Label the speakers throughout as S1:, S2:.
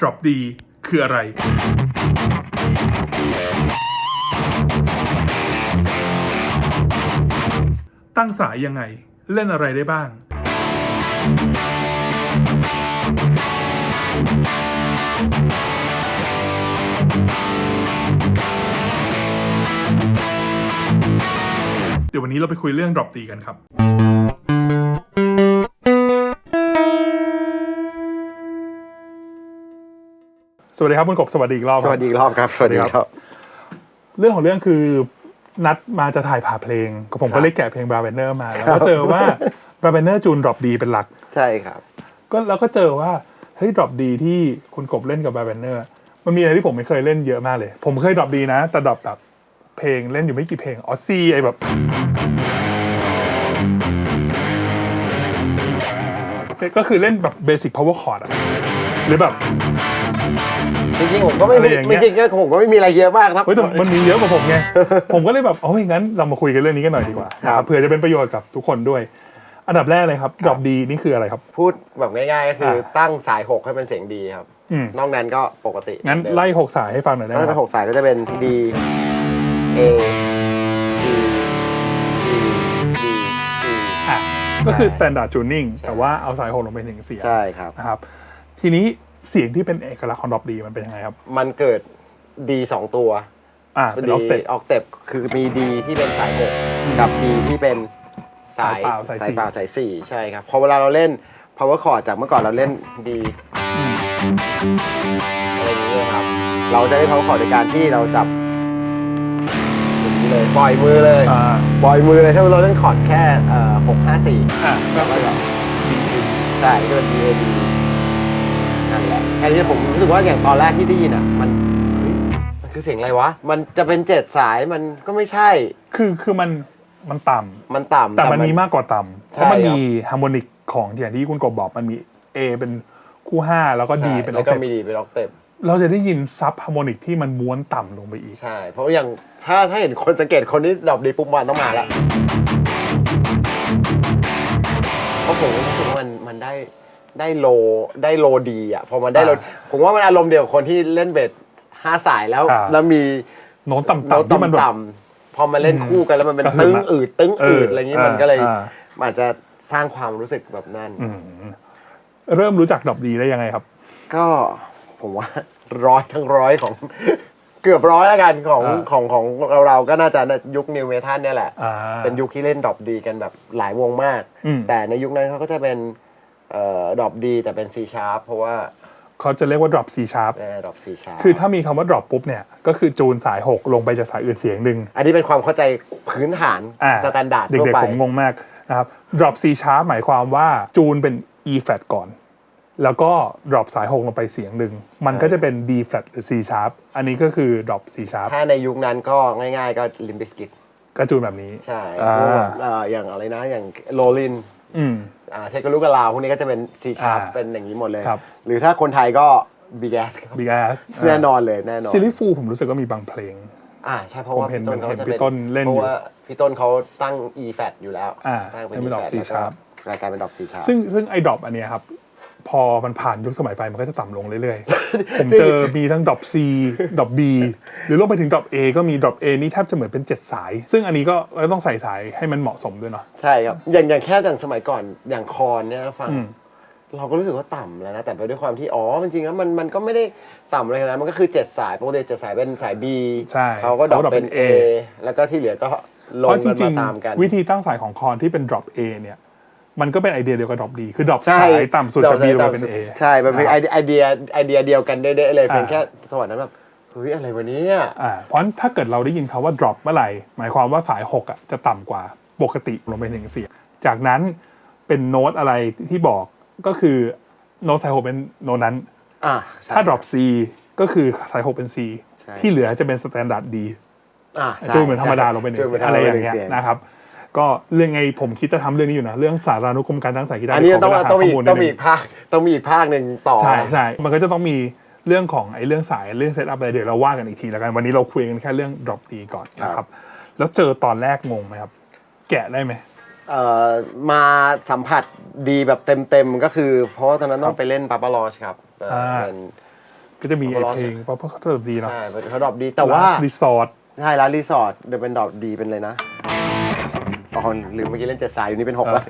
S1: drop D คืออะไร ตั้งสายยังไง เล่นอะไรได้บ้าง เดี๋ยววันนี้เราไปคุยเรื่อง drop D กันครับ สวัสดีครับคุณกบสวัสดีอีกรอบค
S2: ส
S1: รับ
S2: วัสดีอีกรอบครับ สวัสดีครับ
S1: เรื่องของเรื่องคือนัดมาจะถ่ายผ่าเพลงก็ผม
S2: ครั
S1: ก็
S2: บ
S1: เลยแกะเพลงบราเวนเนอร์มาแล้วก็เจอว่าบราเวนเนอร์จูนดรอปดีเป็นหลัก
S2: ใช่ครับ
S1: ก็แล้วก็เจอว่าเฮ้ยดรอปดีที่คุณกบเล่นกับบราเวนเนอร์มันมีอะไรที่ผมไม่เคยเล่นเยอะมากเลย ผมเคยดรอปดีนะ แต่ดรอปแบบเพลงเล่นอยู่ไม่กี่เพลงออซซี่ไอแบบก็คือเล่นแบบเบสิกพาวเวอร์คอร์ดอะหรือแบบ
S2: จริงๆผมก็ไม่
S1: อะไร
S2: มี
S1: อย่างเงี้
S2: ไม่
S1: ย
S2: จริงๆผมก็ไม่มีอะไรเยอะมากครับ
S1: เฮ้ยแต่มันมีเยอะกว่าผมไง ผมก็เลยแบบโอ้ยงั้นเรามาคุยกันเรื่องนี้กันหน่อยดีกว่า
S2: ครับ
S1: เผื่อจะเป็นประโยชน์กับทุกคนด้วย อันดับแรกเลยครับดรอปดีนี่คืออะไรครับ
S2: พูดแบบง่ายๆก็คือ
S1: อ่า
S2: ตั้งสายหกให้เป็นเสียงดีครับ
S1: อืม
S2: นอกนั้นก็ปกติ
S1: งั้น
S2: เหมือเดิม
S1: ไล่หกสายให้ฟังหน่อยได้
S2: ก็
S1: ไหม
S2: จะ
S1: ค
S2: เป็น
S1: รับ
S2: หกสายก็จะเป็น D A D G D E
S1: อะก็คือ standard tuning
S2: ใช่
S1: แต่ว่าเอาสายหกลงไปถึงเสียง
S2: ใช่ครับ
S1: นะครับ ทีนี้ เสียงที่เป็นเอกลักษณ์ของดรอปดีมันเป็นยังไงครับ
S2: มันเกิด D สองตัว
S1: อ่าเป็นออกเต็
S2: ออกเต็ปคือมี D ที่เป็นสายหก
S1: อืม
S2: กับ D ที่เป็นสาย
S1: สายเปล่าสายสี่
S2: เปล่าสายสี่ใช่ครับพอเวลาเราเล่น power chord จากเมื่อก่อนเราเล่น D อะไรอย่างเงี้ยครับ เราจะได้ power chord ในการที่เราจับอย่างนี้เลยปล่อยมือเลย
S1: อ่า
S2: ปล่อยมือเลยถ้าเราเล่นคอร์ดแค่เอ่อหกห้าสี่
S1: อ่าก็
S2: แล้ว
S1: เป็น
S2: ก็
S1: D A D
S2: ใช่ก็เป็น D A D นั่น แหละแค่นี้ผมรู้สึกว่าอย่างตอนแรกที่ได้ยินอะ มันเฮ้ยมันคือเสียงอะไรวะ มันจะเป็นเจ็ดสายมันก็ไม่ใช่
S1: คือคือมันมันต่ำ
S2: มันต่ำ
S1: แต่มันมีมากกว่าต่ำเพ
S2: ใช่
S1: ราะมัน
S2: ครับ
S1: มีฮาร์โมนิกของอย่างที่คุณกบบอกมันมี A เป็นคู่ห้าแล้วก็ D
S2: ใช่
S1: เป็นอ
S2: แล้
S1: อ
S2: ว
S1: ก
S2: ก็
S1: เต็ป
S2: มีดีเป็นออกเต็ป
S1: เราจะได้ยินซับฮาร์โมนิกที่มันม้วนต่ำลงไปอีก
S2: ใช่ เพราะอย่างถ้าถ้าเห็นคนสังเกตคนที่ดรอปดีปุ๊บมันต้องมาละเพราะผมรู้สึกว่ามันมันได้ ได้โลได้โลดีอะพอมันได้โล
S1: อ่า
S2: ผมว่ามันอารมณ์เดียวกับคนที่เล่นเบสห้าสายแล้ว
S1: อ่า
S2: แล้วมี
S1: โน้ตต่ำ
S2: โน้ต
S1: ๆที่มันแบบ
S2: ต่ำๆพอมาเล่นคู่กันแล้วมันเป็น
S1: กระหึ่
S2: ตึ้
S1: ม
S2: ง
S1: อะ
S2: อืดตึ้งอืด
S1: เอออ
S2: อะไรอย่างงี้
S1: อ่า
S2: มันก็เลย
S1: อ่า
S2: มันอาจจะสร้างความรู้สึกแบบนั้น
S1: อืมเริ่มรู้จักดรอปดีได้ยังไงครับ
S2: ก็ผมว่าร้อยทั้งร้อยของเกือบร้อยแล้วกันของ
S1: อ่า
S2: ของของเราเราก็น่าจะยุคนิวเมทัลเนี่ยแหละ
S1: อ่า
S2: เป็นยุคที่เล่นดรอปดีกันแบบหลายวงมาก
S1: อืม
S2: แต่ในยุคนั้นเขาก็จะเป็นเอ่อ ดรอปดีแต่เป็น C sharp เพราะว่า
S1: เขาจะเรียกว่า drop C sharp
S2: เอ่อดรอป C sharp
S1: คือถ้ามีคำว่า drop ปุ๊บเนี่ย ก็คือจูนสาย 6 ลงไปจากสายอื่นเสียงหนึ่ง
S2: อันนี้เป็นความเข้าใจพื้นฐาน
S1: อ่า
S2: สแตนดาร์ด
S1: เด็
S2: ทั่ว
S1: ก
S2: ไป
S1: ๆผมงงมากนะครับ drop C sharp หมายความว่าจูนเป็น E flat ก่อน แล้วก็ drop สาย 6 ลงไปเสียงหนึ่งมันก็จะเป็น D flat หรือ C sharp อันนี้ก็คือ drop C sharp
S2: ถ้าในยุคนั้นก็ง่ายๆก็ลิมบิสกิต
S1: ก็จูนแบบนี้
S2: ใช่
S1: อ่า
S2: พวกแบบเอ่ออย่างอะไรนะอย่างโรลิน
S1: อืม
S2: เทคลูกกะลาวพวกนี้ก็จะเป็น C sharp
S1: อ่า
S2: เป็นอย่างนี้หมดเลย
S1: ครับ
S2: หรือถ้าคนไทยก็ Big Ass ครับ
S1: big ass
S2: แน่นอนเลยแน่นอน
S1: ซิลิฟูผมรู้สึกว่ามีบางเพลง
S2: อ่าใช่เพราะว่า
S1: ผมเห็น
S2: พี่ต้นเขาจะ
S1: เห็นพี่ต้นเล่น
S2: เพ
S1: อยู่
S2: ราะว่าพี่ต้นเขาตั้ง E flat อยู่แล้ว
S1: อ่า
S2: ตั้งเป็น
S1: ให้เป็น
S2: E
S1: ดอก
S2: flat
S1: C
S2: แล้วก็
S1: sharp
S2: รายการเป็นดอก C sharp
S1: ซึ่งซึ่งไอ้ดรอปอันเนี้ยครับ พอมันผ่านยุคสมัยไปมันก็จะต่ำลงเรื่อยๆ ผมเจอมีทั้งดรอป C ดรอป B หรือลงไปถึงดรอป A ก็มีดรอป A นี่แทบจะเหมือนเป็น 7 สาย ซึ่งอันนี้ก็เราต้องใส่สายให้มันเหมาะสมด้วยเนาะ
S2: ใช่ครับ อย่างอย่างแค่อย่างสมัยก่อนอย่างคอนเนี่ยฟัง
S1: อืม
S2: เราก็รู้สึกว่าต่ำแล้วนะ แต่ด้วยความที่อ๋อจริงๆแล้วมันมันก็ไม่ได้ต่ำอะไรขนาดนั้นมันก็คือเจ็ดสายปกติเจ็ดสายเป็นสาย B
S1: ใช่
S2: เขาก็ดรอป
S1: เขาดรอปเป็
S2: เป็น
S1: น
S2: A
S1: A
S2: แล้วก็ที่เหลือก็ล
S1: เพ
S2: ง
S1: ราะจ
S2: กัน
S1: ริ
S2: มางตามกัน
S1: ๆวิธีตั้งสายของคอนที่เป็น drop A เนี่ย มันก็เป็นไอเดียเดียวกับ drop D คือ drop
S2: ใช่
S1: สายต่ำสุดจาก B ลงไปเป็น A
S2: ใช่มันเป็นไอ
S1: นะครับ
S2: ไอเดียไอเดียเดียวกันได้ๆเลยเพียง
S1: อ่า
S2: แค่สมัยนั้นแบบเฮ้ยอะไรวะเนี่ย
S1: อ่าเพราะฉะนั้นถ้าเกิดเราได้ยินคำว่า drop เมื่อไหร่ หมายความว่าสาย 6 อะ จะต่ำกว่าปกติลงไปหนึ่งเสียง จากนั้นเป็นโน้ตอะไรที่บอกก็คือโน้ตสาย 6 เป็นโน้ตนั้น
S2: อ่าใช่
S1: ถ้า drop C ก็คือสาย 6 เป็น C
S2: ใช่
S1: ที่เหลือจะเป็น standard D
S2: อ่าใช่
S1: จูนเหมือนธรรมดาลงไปหนึ่ง
S2: จูนเหมือนธร
S1: อะ
S2: รม
S1: ไร
S2: ดา
S1: อย่างเงี้ย
S2: หนึ่
S1: นะครับ ก็เรื่องไงผมคิดจะทำเรื่องนี้อยู่นะ เรื่องสารานุกรมการตั้งสายกีตาร์
S2: อันนี้
S1: ข
S2: ต้อง
S1: เวลาหา
S2: ต้องมี
S1: ข้อมูล
S2: ต้องมี
S1: นิดนึ
S2: อีกภาคต้องมีอีกภาคหนึ่งต่อ
S1: ใช่ใช่ มันก็จะต้องมีเรื่องของไอ้เรื่องสายเรื่องเซตอัพอะไรเดี๋ยวเราว่ากันอีกทีแล้วกัน วันนี้เราคุยกันแค่เรื่อง drop D ก่อนนะครับแล้วเจอตอนแรกงงไหมครับ แกะได้ไหม
S2: เอ่อมาสัมผัสดีแบบเต็มๆ ก็คือ เพราะว่าตอนนั้นต้องไปเล่นปาปาลอชครับเอ่ออา เป็น
S1: ก็จะมีไอ้
S2: Papa Roach
S1: เพลงเพราะเพราะเขาดดีเนาะ
S2: ใช่เขาดรอปดีแต่ว่า
S1: รีสอร์ท
S2: ใช่ร้านรีสอร์ทเดี๋ยวเป็นดรอปดีเป็นเลยนะ อ๋อลืมเมื่อกี้เล่นเจ็ดสายอยู่นี่เป็นหกแล้ว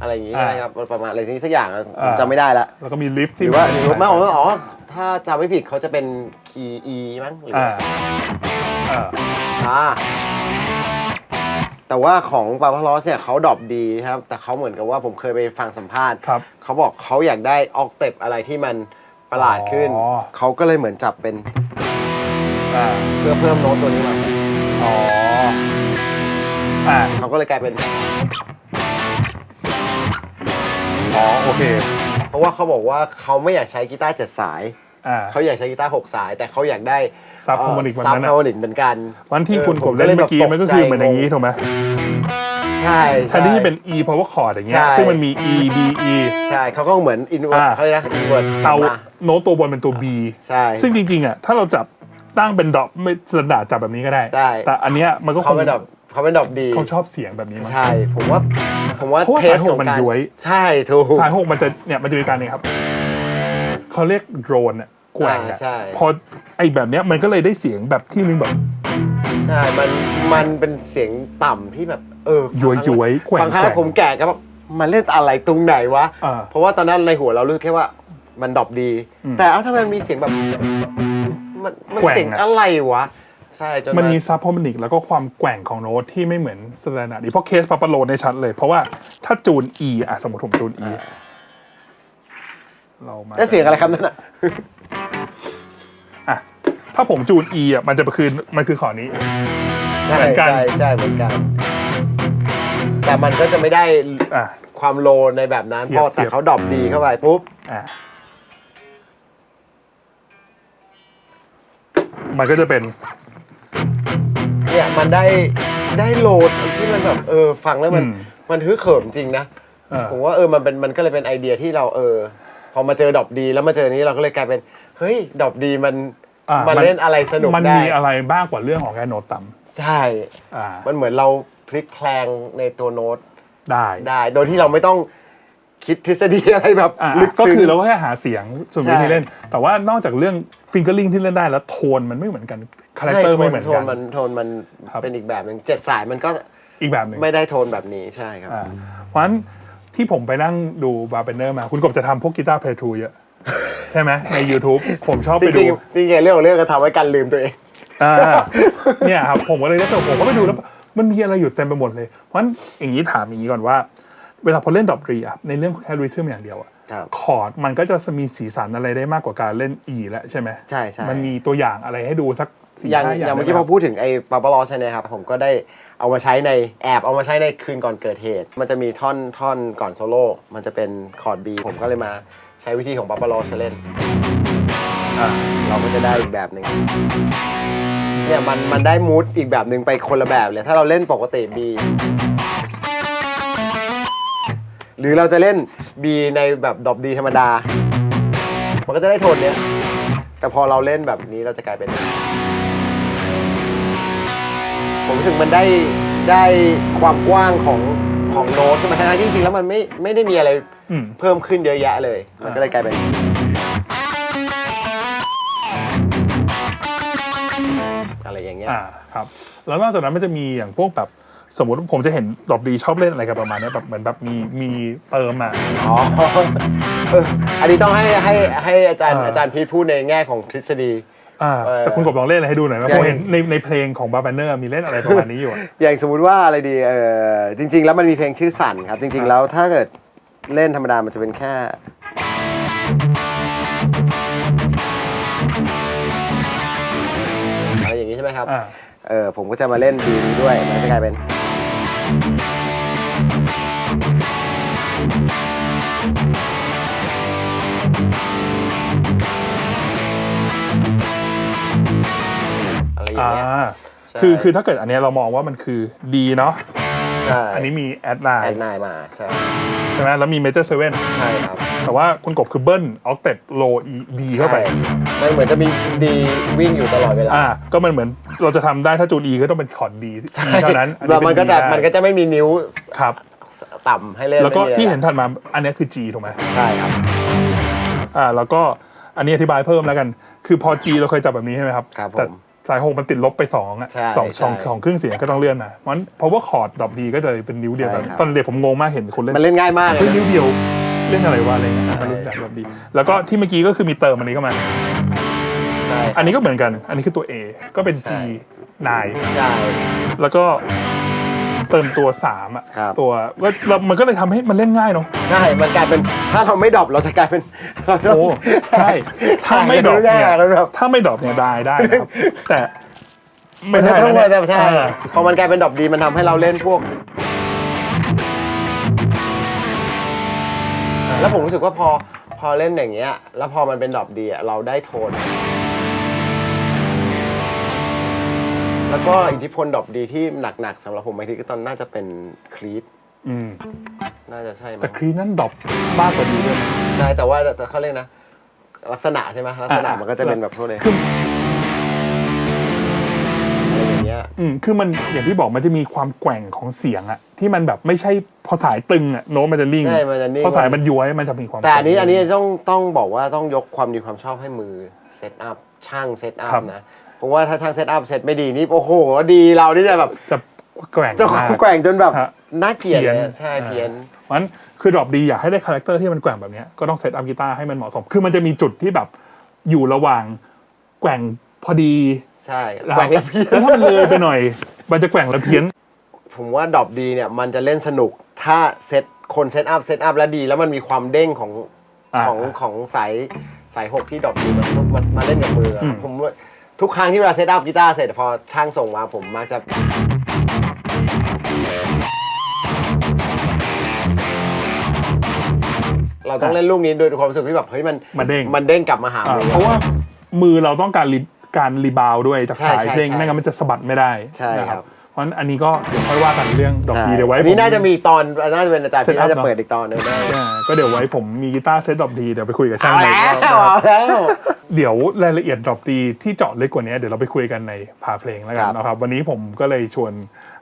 S2: อะไรอย่างงี้ใช่ไหมครับประมาณอะไรที่สักอย่างอะผมจำไม่ได้ละ
S1: แล้วก็มีลิฟต์
S2: ห
S1: ที่
S2: รือว่าหรือว่าไม่อ๋ออ๋อถ้าจำไม่ผิดเขาจะเป็นคีย์ E มั้งหรือ
S1: อ่า
S2: ว่า
S1: อ่า
S2: อ่าแต่ว่าของปาพลอสเนี่ยเขาดรอปดีครับ แต่เขาเหมือนกับว่าผมเคยไปฟังสัมภาษณ์
S1: ครับ
S2: เขาบอกเขาอยากได้ออกเตปอะไรที่มันประหลาดขึ้น
S1: อ๋อ
S2: เขาก็เลยเหมือนจับเป็น
S1: อ่า
S2: เพื่อเพิ่มโน้ตตัวนี้มา
S1: อ๋อ อ่า
S2: เขาก็เลยกลายเป็น
S1: อ๋อ โอเค
S2: เพราะว่าเขาบอกว่าเขาไม่อยากใช้กีตาร์เจ็ดสาย
S1: อ่า
S2: เขาอยากใช้กีตาร์หกสาย แต่เขาอยากได้
S1: Sub harmonic แบบ
S2: ซับ
S1: นั้นอะ
S2: ฮาร์โมนิกเหมือนกัน
S1: วันที่
S2: เออ
S1: คุณกบ
S2: ผม
S1: เล่น
S2: ก็เลย
S1: เมื่อกี้
S2: แบบ
S1: มันก็คือเหมือนอย่างนี้
S2: ตกใจ
S1: ถูกไหม
S2: ใช่
S1: แทนที่จะเป็น E power chord อย่างเงี้ย
S2: ใช่
S1: ซึ่งมันมี E B E
S2: ใช่เขาก็เหมือนอินเวอร์
S1: อ่า
S2: เขาเรียกนะอินเวอร์
S1: เอาโน้ตตัวบนเป็นตัว B
S2: ใช่
S1: ซึ่งจริงๆอะถ้าเราจับ ตั้งเป็นดอกไม่สแตนดาร์ดจับแบบนี้ก็ได้
S2: ใช่
S1: แต่อันเนี้ยมันก็ค
S2: เขา
S1: ง
S2: เป็นดอกเขาเป็นดอกดี
S1: เขาชอบเสียงแบบนี้มั้ง
S2: ใช่ ผมว่าผมว่า
S1: เพราะว่า
S2: เทส
S1: สายหก
S2: ของ
S1: มัน
S2: การ
S1: ย้วย
S2: ใช่ถูก
S1: สายหกมันจะเนี่ยมันจะมีการเนี่ยครับเขาเรียกโดรนอะแกว่ง
S2: อ่า
S1: อะ
S2: ใช่
S1: พอไอ้แบบเนี้ยมันก็เลยได้เสียงแบบที่นึงแบบ
S2: ใช่ มันมันเป็นเสียงต่ำที่แบบเออ
S1: ย้วยย้วยๆแกว่ง
S2: ฟังครั้ง
S1: แก
S2: แร
S1: ว่
S2: ก
S1: ง
S2: ผมแก่ก็แบบมันเล่นอะไรตรงไหนวะ
S1: อ่า
S2: เพราะว่าตอนนั้นในหัวเรารู้แค่ว่ามันดรอปดี
S1: อืม
S2: แต่เอ้าทำไมมันมีเสียงแบบ มันมัน
S1: แกว่งอะ
S2: เสียงอะไรวะ ใช่จน
S1: มันมีซับฮอร์โมนิกแล้วก็ความแกว่งของโน้ตที่ไม่เหมือนสแตนดาร์ดดีเพราะเคสปาปาโลในชัดเลย เพราะว่าถ้าจูน E อะสมมติผมจูน E เรามา
S2: แล้วเสียงอะไรครับนั่นอะ
S1: อะถ้าผมจูน E อะมันจะคือมันคือขอนี้
S2: ใช่
S1: เหมือนกัน
S2: ใช่ใช่เหมือนกัน แต่มันก็จะไม่ได้
S1: อะ
S2: ความโลในแบบนั้น
S1: เที
S2: พ
S1: ยบ
S2: อแต่
S1: เทียบ
S2: เขาดรอปดีเข้าไปปุ๊บ
S1: อะ มันก็จะเป็น
S2: เนี่ยมันได้ได้โหลดที่มันแบบเออฟังแล้วมัน
S1: อืม
S2: มันฮึกเหิมจริงนะ
S1: เออ
S2: ผมว่าเออมันเป็นมันก็เลยเป็นไอเดียที่เราเออ พอมาเจอดรอปดีแล้วมาเจอนี้เราก็เลยกลายเป็นเฮ้ยดรอปดีมัน
S1: อะ
S2: มันเล่นอะไรสนุก
S1: มัน
S2: ได้
S1: มีอะไรบ้างกว่าเรื่องของแค่โน้ตต่
S2: ใช่ำ
S1: อ่า
S2: มันเหมือนเราพลิกแพลงในตัวโน้ต
S1: ได้
S2: ได้ โดยที่เราไม่ต้อง คิดทฤษฎีอะไรแบบ
S1: อะ
S2: ลึก
S1: ก็
S2: ซึ้ง
S1: คือเราก็แค่หาเสียงส่วนวิ
S2: ใช่
S1: ธีเล่น แต่ว่านอกจากเรื่องฟิงเกอร์ลิงที่เล่นได้แล้วโทนมันไม่เหมือนกันคาแรค
S2: ใช่
S1: เตอร์
S2: โท
S1: ไม่
S2: น
S1: เหมือน
S2: โท
S1: กัน น
S2: มันโทนมัน
S1: ครับ
S2: เป็นอีกแบบหนึ่งเจ็ดสายมันก็
S1: อีกแบบหนึ่ง
S2: ไม่ได้โทนแบบนี้ใช่ครับ
S1: อ่าเพราะฉะนั้นที่ผมไปนั่งดูบาร์เบนเนอร์มา คุณกบจะทำพวกกีตาร์เพลย์ทูเยอะ ใช่ไหมใน YouTube ผมชอบ
S2: จ
S1: ไปดู
S2: ริงๆจริงๆเรื่องของเรื่องก็ทำไว้กันลืมตัวเอง
S1: อ่าเนี่ยครับผมก็เลยได้ไปผมก็ไปดูแล้ว มันมีอะไรอยู่เต็มไปหมดเลย เพราะฉะนั้นอย่างนี้ถามอย่างนี้ก่อนว่า เวลาพอเล่นดอกรีอะในเรื่องแค่ริทึมอย่างเดียวอะ
S2: ครับ
S1: คอร์ดมันก็จะมีสีสันอะไรได้มากกว่าการเล่น E แล้วใช่ไหม
S2: ใช่ใช่
S1: มันมีตัวอย่างอะไรให้ดูสักสี่
S2: อย่าง
S1: ห้าอย่าง
S2: อย่างเมื่อกี้
S1: ได้
S2: พ
S1: ไห
S2: อพูดถึงไอ้ปาปาลอใช่ไหมครับ ผมก็ได้เอามาใช้ในแอบเอามาใช้ในคืนก่อนเกิดเหตุ มันจะมีท่อนท่อนก่อนโซโล่มันจะเป็นคอร์ดบีผมก็เลยมาใช้วิธีของปาปาลอเล่น
S1: อ่า
S2: เราก็จะได้อีกแบบหนึ่งเนี่ยมันมันได้มูดอีกแบบหนึ่งไปคนละแบบเลยถ้าเราเล่นปกติ B หรือเราจะเล่น B ในแบบดอบดีธรรมดา มันก็จะได้โทนเนี้ย แต่พอเราเล่นแบบนี้เราจะกลายเป็น ผมรู้สึกมันได้ได้ความกว้างของของโน้ตขึ้นมาทั้งๆที่จริงๆแล้วมันไม่ไม่ได้มีอะไร
S1: อืม
S2: เพิ่มขึ้นเยอะแยะเลย มันก็เลยกลายเป็น อะไรอย่างเงี้ย
S1: อ่าครับ แล้วนอกจากนั้นมันจะมีอย่างพวกแบบ สมมติผมจะเห็นดอกดีชอบเล่นอะไรกันประมาณเนี้ยแบบเหมือนแบบมีมีเติมอะ
S2: อ๋อเอออันนี้ต้องให้ให้ให้อาจารย์
S1: อ่า
S2: อาจารย์พีทพูดในแง่ของทฤษฎี
S1: อ่า
S2: เออ
S1: แต่คุณกบลองเล่นอะไรให้ดูหน่อยไหม
S2: อย่าง
S1: ผมเห็นในในเพลงของบาร์เบนเนอร์มีเล่นอะไรประมาณนี้อยู่อะ
S2: อย่างสมมุติว่าอะไรดีเออจริง ๆ แล้วมันมีเพลงชื่อสั่นครับ จริง ๆ แล้วถ้าเกิดเล่นธรรมดามันจะเป็นแค่ อะไรอย่างนี้ใช่ไหมครับ
S1: อ่า
S2: เออผมก็จะมาเล่นบีนี้ด้วย มันจะกลายเป็น อะไรอย่าง
S1: อ่า
S2: เงี้ยใช่
S1: คือคือถ้าเกิดอันเนี้ยเรามองว่ามันคือดีเนาะ
S2: ใช่
S1: อันนี้มีแอดไล
S2: แอ
S1: น์
S2: ดนายมาใช่
S1: ใช่ไหมแล้วมีเมเจอร์เซเว่น
S2: ใช่ครับ
S1: แต่ว่าคุณกบคือเบิ้ลออกเต็ปโลอีดีเข้าไป
S2: ใช่มันเหมือนจะมีดีวิ่งอยู่ตลอดเวลา
S1: อ่า ก็มันเหมือนเราจะทำได้ถ้าจูนอีก็ต้องเป็นคอร์ดดีเท่านั้นอั
S2: แล้วมันก็
S1: เป็
S2: จะ
S1: D ได้
S2: มันก็จะไม่มีนิ้ว
S1: ครับ
S2: ต่ำให้เล่น
S1: แล้วก็
S2: ไม่มีอะไร
S1: ที่เห็นถัดมาอันเนี้ยคือ G ถูกไหม
S2: ใช่ครับ
S1: อ่าแล้วก็อันนี้อธิบายเพิ่มแล้วกัน คือพอ G เราเคยจับแบบนี้ใช่ไหมครับ
S2: ครับผม
S1: แต่ สายหกมันติดลบไปสองอะ
S2: ใช่
S1: สองสอง
S2: ใช่
S1: สองครึ่งเสียงก็ต้องเลื่อนมาเพราะฉะนั้นเพราะว่าคอร์ดดรอปดีก็จะเป็นนิ้วเดียวกัน
S2: ใช่ครับ
S1: ตอนเด็กผมงงมากเห็นคนเล่น
S2: มันเล่นง่ายมากเล
S1: เฮ้
S2: ย
S1: ย
S2: นะ
S1: นิ้วเดียวเล่นอะไรวะอะไรเงี้ย
S2: ใช่
S1: มันรู้จักดรอปดี แล้วก็ที่เมื่อกี้ก็คือมีเติมอันนี้เข้ามา
S2: ใช่
S1: อันนี้ก็เหมือนกัน อันนี้คือตัว A ก็เป็น G
S2: ใช่
S1: นาย
S2: ใช่
S1: แล้วก็ เติมตัว3อะ
S2: ครับ
S1: ตัวก็แล้วมันก็เลยทำให้มันเล่นง่ายเนาะ
S2: ใช่ มันกลายเป็นถ้าเราไม่ดรอปเราจะกลายเป็น
S1: โอ้ใช่ ถ้าไม่ดรอปเนี่ย
S2: แล้วแบบ
S1: ถ้าไม่ดรอปเนี่ยได้ได้นะครับแต่ไม่
S2: ไม่
S1: ได้
S2: ได้
S1: นะ
S2: ต้อง
S1: เนี่
S2: มายแต่ใช่
S1: อ่า
S2: พอมันกลายเป็นดรอปดีมันทำให้เราเล่นพวก แล้วผมรู้สึกว่าพอพอเล่นอย่างเงี้ย แล้วพอมันเป็นดรอปดีอะเราได้โทน แล้วก็อิทธิพลดรอปดีที่หนักๆสำหรับผมบางทีก็ตอนน่าจะเป็นคลีต
S1: อืม
S2: น่าจะใช่มั้
S1: แต่
S2: ง
S1: ครีนั่นดรอปมากกว่าดีด้วยนะ
S2: ใช่แต่ว่าแต่เขาเรียกนะ ลักษณะใช่ไหมลักษณะ
S1: อ่ามั
S2: มันก็จะเป็นแบบพวกเลย
S1: คือ
S2: อะไรอย่างเงี้ย
S1: อืมคือมันอย่างที่บอกมันจะมีความแกว่งของเสียงอะที่มันแบบไม่ใช่พอสายตึงอะโน้ตมันจะนิ่ง
S2: ใช่มันจะนิ่ง
S1: พอสายมันย้วยมันจะมีความ
S2: แต่อันนี้
S1: แกว่ง
S2: อันนี้ต้องต้องบอกว่าต้องยกความดีความชอบให้มือเซตอัพช่างเซตอัพ
S1: ครับ
S2: นะ เพราะว่าถ้าช่างเซตอัพเซตไม่ดีนี่โอ้โหดีเราที่จะแบบ
S1: จะแกว่ง
S2: จะ
S1: มาก
S2: แกว่งจนแบบ
S1: ฮะ
S2: น่าเกลียด
S1: เพี้ยน
S2: เลยใช่เพี้ยน
S1: เพราะฉะนั้นคือดรอปดีอยากให้ได้คาแรคเตอร์ที่มันแกว่งแบบเนี้ยก็ต้องเซตอัพกีตาร์ให้มันเหมาะสม คือมันจะมีจุดที่แบบอยู่ระหว่างแกว่งพอดี
S2: ใช่
S1: นะ
S2: แกว่งแล้วเพี้ยน
S1: แล้วถ้ามันเลยไปหน่อย มันจะแกว่งแล้วเพี้ยน
S2: ผมว่าดรอปดีเนี่ยมันจะเล่นสนุกถ้าเซตคนเซตอัพเซตอัพแล้วดี แล้วมันมีความเด้งของ
S1: อ่า
S2: ของของสายสายหกที่ดรอปดีมาซุกมามาเล่นกับมืออะ
S1: อืม
S2: ผมว่า ทุกครั้งที่เวลาเซตอัพกีตาร์เสร็จพอช่างส่งมาผมมักจะ เราต้องเล่นลูกนี้โดยความรู้สึกที่แบบเฮ้ยมัน
S1: มันเด้ง
S2: มันเด้งกลับมาหา
S1: อ่า
S2: มือ
S1: เพราะว่ามือเราต้องการรีการรีบาวด้วยจาก
S2: ใช่
S1: สาย
S2: ใช่
S1: เพลง
S2: ใช่
S1: ไม่งั้นมันจะสะบัดไม่ได้
S2: ใช่
S1: นะครับเพ ราะฉะนั้นอันนี้ก็เดี๋ยวค่อยว่ากันเรื่องดรอป
S2: ใช่
S1: ดีเดี๋ยวไว้
S2: อันนี้
S1: ผม
S2: น่าจะมีตอนน่าจะเป็นอาจารย์
S1: Set
S2: พี่
S1: up
S2: น่าจะ
S1: เนอะ
S2: เปิดอีกตอนหนึงได้
S1: อ่าก็เดี๋ยวไว้ผมมีกีตาร์เซตดรอปดีเดี๋ยวไปคุยกับช่าง
S2: เอา
S1: ใหม่
S2: แล้ว
S1: อีกรอบนะครับ
S2: เอาแล้ว
S1: เดี๋ยวรายละเอียดดรอปดีที่เจาะลึกกว่านี้เดี๋ยวเราไปคุยกันในพาเพลงแล้วกั
S2: ครั
S1: น
S2: บ
S1: นะครับ วันนี้ผมก็เลยชวน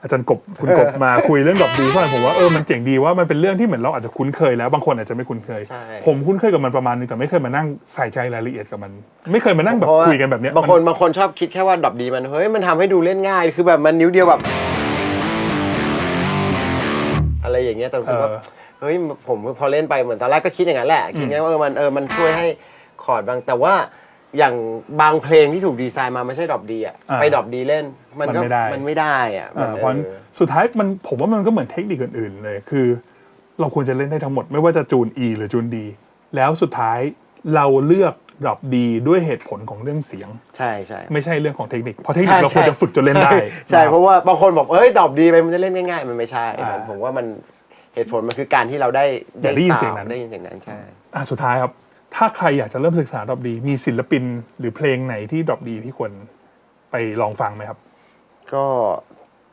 S1: อาจารย์กบคุณกบมาคุยเรื่องดรอปดีเพราะอะไรผมว่าเออมันเจ๋งดีว่ามันเป็นเรื่องที่เหมือนเราอาจจะคุ้นเคยแล้วบางคนอาจจะไม่คุ้นเคย
S2: ใช่
S1: ผมคุ้นเคยกับมันประมาณนึงแต่ไม่เคยมานั่งใส่ใจรายละเอียดกับมัน ไม่เคยมานั่งแบบ
S2: เพราะว่า
S1: คุยกันแบบเนี้ย
S2: บางคนบางคนชอบคิดแค่ว่าดรอปดีมันเฮ้ยมันทำให้ดูเล่นง่ายคือแบบมันนิ้วเดียวแบบ อะไรอย่างเงี้ยแต่รู้สึกว่า
S1: เออ
S2: เฮ้ยผมพอเล่นไปเหมือนตอนแรกก็คิดอย่างนั้นแหละคิดงั้นว่าเออมันเออมันช่วยให้คอร์ดบางแต่ว่า อย่างบางเพลงที่ถูกดีไซน์มาไม่ใช่ดรอปดีอะ
S1: อ่า
S2: ไปดรอปดีเล่น มันก็
S1: มันไม่ได้
S2: มันไม่ได้อะมั
S1: อ่านเพราะฉะนั้นสุดท้ายมันผมว่ามันก็เหมือนเทคนิคอื่นๆเลยคือ เราควรจะเล่นได้ทั้งหมดไม่ว่าจะจูน E หรือจูน D แล้วสุดท้ายเราเลือกดรอปดีด้วยเหตุผลของเรื่องเสียง
S2: ใช่ใช่
S1: ไม่ใช่เรื่องของเทคนิคเพราะเทคนิคเราควรจะฝึกจนเล่นได้
S2: ใช่ใช่
S1: นะครับ
S2: เพราะว่าบางคนบอกเอ้ยดรอปดีไปมันจะเล่นง่ายๆ มันไม่ใช่
S1: อ่า
S2: ผมว่ามันเหตุผลมันคือการที่เราได้
S1: ได้ยินเสียงนั้น
S2: ได้ยินเสียงนั้นใช่
S1: อะสุดท้ายครับ ถ้าใครอยากจะเริ่มศึกษาดรอปดี มีศิลปินหรือเพลงไหนที่ดรอปดีที่ควรไปลองฟังไหมครับ
S2: ก็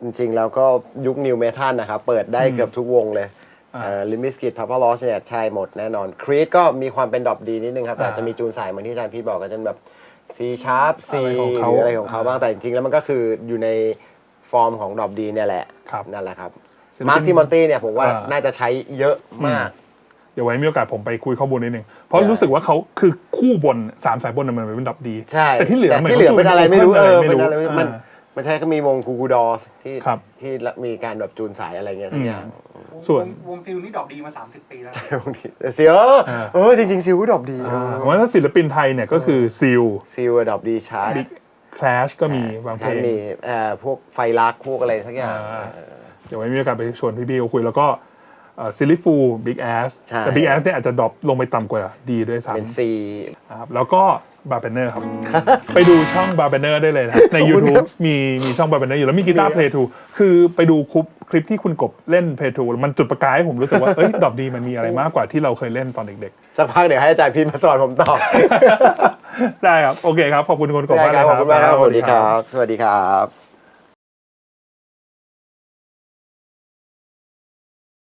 S2: จริงๆแล้วก็ยุคนิวเมทัลนะครับ เปิดได้เกือบทุกวงเลย
S1: อ่า
S2: ลิมิสกิตพัพพลอสเนี่ยใช่หมดแน่นอนครี d ก็มีความเป็นดรอปดีนิดนึงครับ แต่
S1: อ่า
S2: อาจจะมีจูนสายเหมือนที่อาจารย์พี่บอกก็จะแบบ C sharp C
S1: อะไรของ
S2: ห
S1: เขา
S2: รืออะไรของเขา
S1: อ่า
S2: บ้างแต่จริงๆแล้วมันก็คืออยู่ในฟอร์มของดรอปดีเนี่ยแหละ
S1: ครับ
S2: นั่นแหละครับ
S1: ศิลปิน
S2: มาร์คทิมอนตี้เนี่ยผมว่า
S1: อ่า
S2: น่าจะใช้เยอะมาก
S1: เดี๋ยวไว้มีโอกาสผมไปคุยข้อมูลนิดนึงเพราะ
S2: ได้
S1: รู้สึกว่าเขาคือคู่บนสามสายบนน่ะมันเป็นดรอปดี
S2: ใช่
S1: แต่ที่เหลือ
S2: แต่ที่เหลือเป็นอะไรไม่รู้เออเป็นอะไรไม่รู้มัน
S1: อ่า
S2: มันใช่ก็มีวงกูกูดอสที่
S1: ครับ
S2: ที่มีการแบบจูนสายอะไรเงี้ยทั้งอย่าง
S1: ส่วน
S3: วงซิลนี่ดอกดีมา 30 ปีแล้ว
S2: บางทีเสีย
S1: อ่า
S2: เออจริงๆซิลก็ดรอปดี
S1: อ่าเพราะฉะนั้นศิลปินไทยเนี่ยก็คือซิล
S2: ซิลดรอปดีชาร์
S1: บิ๊กคลาชก็มีบางเพลง
S2: มีเอ่อพวกไฟลักพวกอะไรสักอย่าง
S1: อ่าเดี๋ยวไว้มีโอกาสไปชวนพี่บี้คุยแล้วก็ ซิลิฟูบิ๊กแอส
S2: ใช่
S1: แต่บิ๊กแอสเนี่ยอาจจะดรอปลงไปต่ำกว่าดีด้วยซ้ำ
S2: เป็นซี
S1: นะครับแล้วก็บาร์เบเนอร์ครับ ไปดูช่องบาร์เบเนอร์ได้เลยนะครับใน YouTube มีมีช่องบาร์เบเนอร์อยู่แล้วมีกีตาร์เพลย์ทูคือไปดูคลิปคลิปที่คุณกบเล่นเพลย์ทูมันจุดประกายให้ผมรู้สึกว่า เอ้ยดรอปดีมันมีอะไรมากกว่าที่เราเคยเล่นตอนเด็ก
S2: สักพักเดี๋ยวให้อาจารย์พีมาสอนผมต่อ
S1: ๆ ได้ครับ โอเคครับ ขอบคุณคุณกบ
S2: ได้
S1: มาก
S2: ค
S1: เล
S2: รับ
S1: ย
S2: ขอบ
S1: ครับ
S2: คุณมากครับสวัสดีครับ สวัสดีครับ